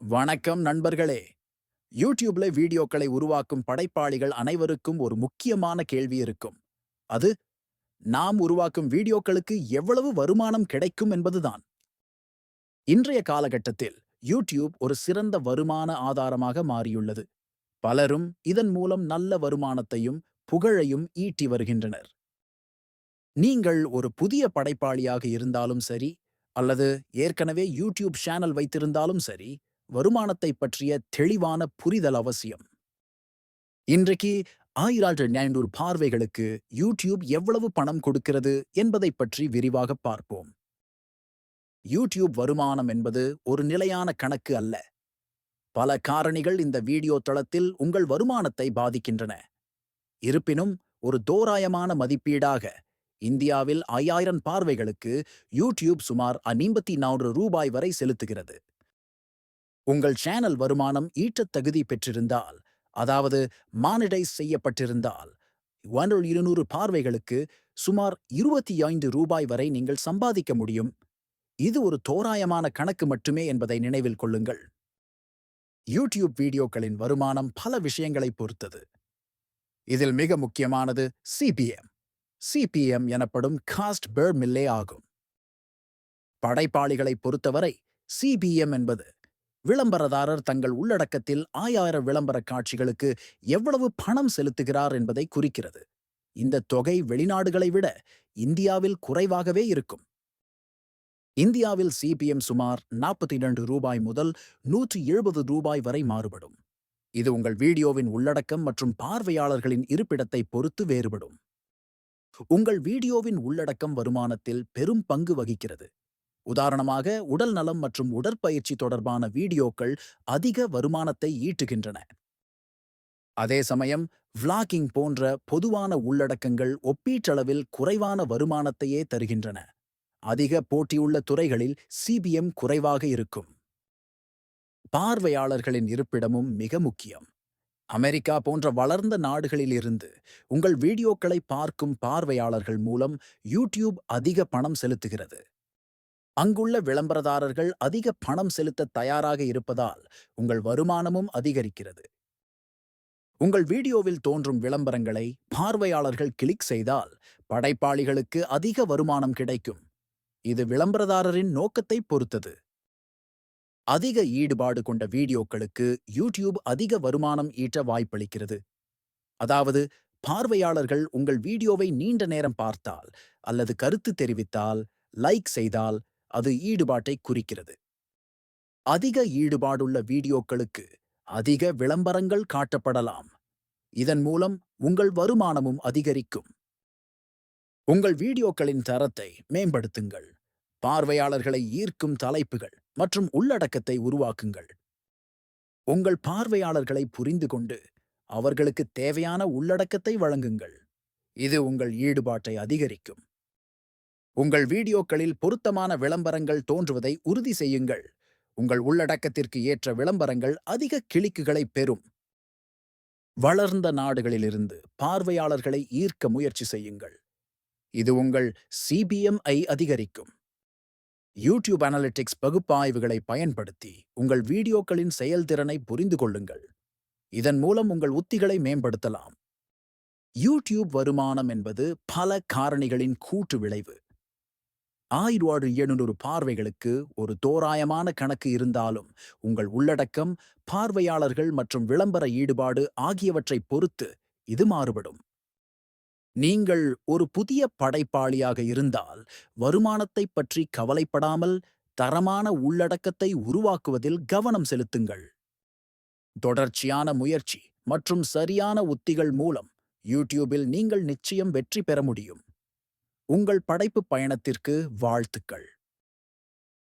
வணக்கம் நண்பர்களே. யூடியூப்ல வீடியோக்களை உருவாக்கும் படைப்பாளிகள் அனைவருக்கும் ஒரு முக்கியமான கேள்வி இருக்கும். அது நாம் உருவாக்கும் வீடியோக்களுக்கு எவ்வளவு வருமானம் கிடைக்கும் என்பதுதான். இன்றைய காலகட்டத்தில் யூடியூப் ஒரு சிறந்த வருமான ஆதாரமாக மாறியுள்ளது. பலரும் இதன் மூலம் நல்ல வருமானத்தையும் புகழையும் ஈட்டி வருகின்றனர். நீங்கள் ஒரு புதிய படைப்பாளியாக இருந்தாலும் சரி அல்லது ஏற்கனவே யூடியூப் சேனல் வைத்திருந்தாலும் சரி வருமானத்தை பற்றிய தெளிவான புரிதல் அவசியம். இன்றைக்கு ஆயிரத்து ஐநூறு பார்வைகளுக்கு யூடியூப் எவ்வளவு பணம் கொடுக்கிறது என்பதை பற்றி விரிவாக பார்ப்போம். யூடியூப் வருமானம் என்பது ஒரு நிலையான கணக்கு அல்ல. பல காரணிகள் இந்த வீடியோ தளத்தில் உங்கள் வருமானத்தை பாதிக்கின்றன. இருப்பினும் ஒரு தோராயமான மதிப்பீடாக இந்தியாவில் ஐயாயிரம் பார்வைகளுக்கு யூடியூப் சுமார் ஐம்பத்தி நான்கு ரூபாய் வரை செலுத்துகிறது. உங்கள் சேனல் வருமானம் ஈட்டத் தகுதி பெற்றிருந்தால் அதாவது மானிடைஸ் செய்யப்பட்டிருந்தால் ஒன்று இருநூறு பார்வைகளுக்கு சுமார் இருபத்தி ஐந்து ரூபாய் வரை நீங்கள் சம்பாதிக்க முடியும். இது ஒரு தோராயமான கணக்கு மட்டுமே என்பதை நினைவில் கொள்ளுங்கள். யூடியூப் வீடியோக்களின் வருமானம் பல விஷயங்களை பொறுத்தது. இதில் மிக முக்கியமானது சிபிஎம் சிபிஎம் எனப்படும் காஸ்ட் பெர் மில்லே ஆகும். படைப்பாளிகளை பொறுத்தவரை சிபிஎம் என்பது விளம்பரதாரர் தங்கள் உள்ளடக்கத்தில் ஆயிர விளம்பர காட்சிகளுக்கு எவ்வளவு பணம் செலுத்துகிறார் என்பதை குறிக்கிறது. இந்த தொகை வெளிநாடுகளை விட இந்தியாவில் குறைவாகவே இருக்கும். இந்தியாவில் சிபிஎம் சுமார் நாற்பத்தி இரண்டு ரூபாய் முதல் நூற்றி எழுபது ரூபாய் வரை மாறுபடும். இது உங்கள் வீடியோவின் உள்ளடக்கம் மற்றும் பார்வையாளர்களின் இருப்பிடத்தை பொறுத்து வேறுபடும். உங்கள் வீடியோவின் உள்ளடக்கம் வருமானத்தில் பெரும் பங்கு வகிக்கிறது. உதாரணமாக உடல் நலம் மற்றும் உடற்பயிற்சி தொடர்பான வீடியோக்கள் அதிக வருமானத்தை ஈட்டுகின்றன. அதே சமயம் விளாகிங் போன்ற பொதுவான உள்ளடக்கங்கள் ஒப்பீட்டளவில் குறைவான வருமானத்தையே தருகின்றன. அதிக போட்டியுள்ள துறைகளில் சிபிஎம் குறைவாக இருக்கும். பார்வையாளர்களின் இருப்பிடமும் மிக முக்கியம். அமெரிக்கா போன்ற வளர்ந்த நாடுகளிலிருந்து உங்கள் வீடியோக்களை பார்க்கும் பார்வையாளர்கள் மூலம் யூடியூப் அதிக பணம் செலுத்துகிறது. அங்குள்ள விளம்பரதாரர்கள் அதிக பணம் செலுத்த தயாராக இருப்பதால் உங்கள் வருமானமும் அதிகரிக்கிறது. உங்கள் வீடியோவில் தோன்றும் விளம்பரங்களை பார்வையாளர்கள் கிளிக் செய்தால் படைப்பாளிகளுக்கு அதிக வருமானம் கிடைக்கும். இது விளம்பரதாரரின் நோக்கத்தை பொறுத்தது. அதிக ஈடுபாடு கொண்ட வீடியோக்களுக்கு யூடியூப் அதிக வருமானம் ஈட்ட வாய்ப்பளிக்கிறது. அதாவது பார்வையாளர்கள் உங்கள் வீடியோவை நீண்ட நேரம் பார்த்தால் அல்லது கருத்து தெரிவித்தால் லைக் செய்தால் அது ஈடுபாட்டை குறிக்கிறது. அதிக ஈடுபாடுள்ள வீடியோக்களுக்கு அதிக விளம்பரங்கள் காட்டப்படலாம். இதன் மூலம் உங்கள் வருமானமும் அதிகரிக்கும். உங்கள் வீடியோக்களின் தரத்தை மேம்படுத்துங்கள். பார்வையாளர்களை ஈர்க்கும் தலைப்புகள் மற்றும் உள்ளடக்கத்தை உருவாக்குங்கள். உங்கள் பார்வையாளர்களை புரிந்து கொண்டு அவர்களுக்கு தேவையான உள்ளடக்கத்தை வழங்குங்கள். இது உங்கள் ஈடுபாட்டை அதிகரிக்கும். உங்கள் வீடியோக்களில் பொருத்தமான விளம்பரங்கள் தோன்றுவதை உறுதி செய்யுங்கள். உங்கள் உள்ளடக்கத்திற்கு ஏற்ற விளம்பரங்கள் அதிக கிளிக்குகளை பெறும். வளர்ந்த நாடுகளிலிருந்து பார்வையாளர்களை ஈர்க்க முயற்சி செய்யுங்கள். இது உங்கள் சிபிஎம்ஐ அதிகரிக்கும். யூடியூப் அனலிட்டிக்ஸ் பகுப்பாய்வுகளை பயன்படுத்தி உங்கள் வீடியோக்களின் செயல்திறனை புரிந்து கொள்ளுங்கள். இதன் மூலம் உங்கள் உத்திகளை மேம்படுத்தலாம். யூடியூப் வருமானம் என்பது பல காரணிகளின் கூட்டு விளைவு. ஆயிரவாடு எழுநூறு பார்வைகளுக்கு ஒரு தோராயமான கணக்கு இருந்தாலும் உங்கள் உள்ளடக்கம் பார்வையாளர்கள் மற்றும் விளம்பர ஈடுபாடு ஆகியவற்றை பொறுத்து இது மாறுபடும். நீங்கள் ஒரு புதிய படைப்பாளியாக இருந்தால் வருமானத்தைப் பற்றி கவலைப்படாமல் தரமான உள்ளடக்கத்தை உருவாக்குவதில் கவனம் செலுத்துங்கள். தொடர்ச்சியான முயற்சி மற்றும் சரியான உத்திகள் மூலம் யூடியூபில் நீங்கள் நிச்சயம் வெற்றி பெற முடியும். உங்கள் படைப்பு பயணத்திற்கு வாழ்த்துக்கள்.